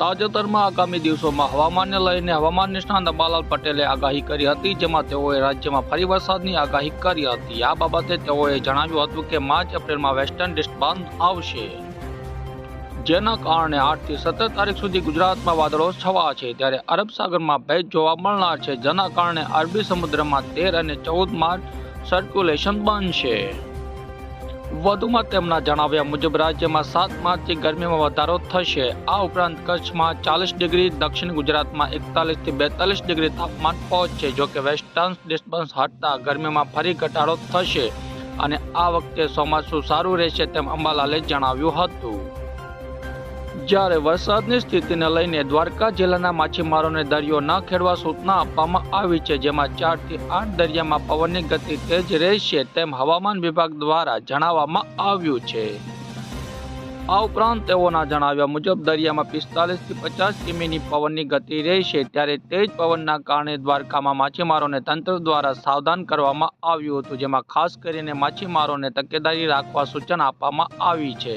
તાજેતરમાં આગામી દિવસોમાં હવામાનને લઈને હવામાન નિષ્ણાત અંબાલાલ પટેલે આગાહી કરી હતી, જેમાં તેઓએ રાજ્યમાં ફરી વરસાદની આગાહી કરી હતી. આ બાબતે તેઓએ જણાવ્યું હતું કે માર્ચ એપ્રિલમાં વેસ્ટર્ન ડિસ્ટર્બન્સ આવશે. જેના કારણે આઠથી સત્તર તારીખ સુધી ગુજરાતમાં વાદળો છવા છે. ત્યારે અરબ સાગરમાં ભેજ જોવા મળનાર છે, જેના કારણે અરબી સમુદ્રમાં તેર અને ચૌદ માર્ચ સર્ક્યુલેશન બનશે. વધુમાં તેમના જણાવ્યા મુજબ, રાજ્યમાં સાત માર્ચથી ગરમીમાં વધારો થશે. આ ઉપરાંત કચ્છમાં ચાલીસ ડિગ્રી, દક્ષિણ ગુજરાતમાં એકતાલીસથી બેતાલીસ ડિગ્રી તાપમાન પહોંચશે, જો કે વેસ્ટર્ન ડિસ્ટર્બન્સ હટતા ગરમીમાં ફરી ઘટાડો થશે. અને આ વખતે ચોમાસું સારું રહેશે તેમ અંબાલાલે જણાવ્યું હતું. જ્યારે વરસાદની સ્થિતિને લઈને દ્વારકા જિલ્લાના માછીમારોને દરિયો ન ખેડવા સૂચના આપવામાં આવી છે, જેમાં ચારથી આઠ દરિયામાં પવનની ગતિ તેજ રહેશે તેમ હવામાન વિભાગ દ્વારા જણાવવામાં આવ્યું છે. આ ઉપરાંત તેઓના જણાવ્યા મુજબ, દરિયામાં પિસ્તાલીસથી પચાસ કિમીની પવનની ગતિ રહેશે ત્યારે તેજ પવનના કારણે દ્વારકામાં માછીમારોને તંત્ર દ્વારા સાવધાન કરવામાં આવ્યું હતું, જેમાં ખાસ કરીને માછીમારોને તકેદારી રાખવા સૂચના આપવામાં આવી છે.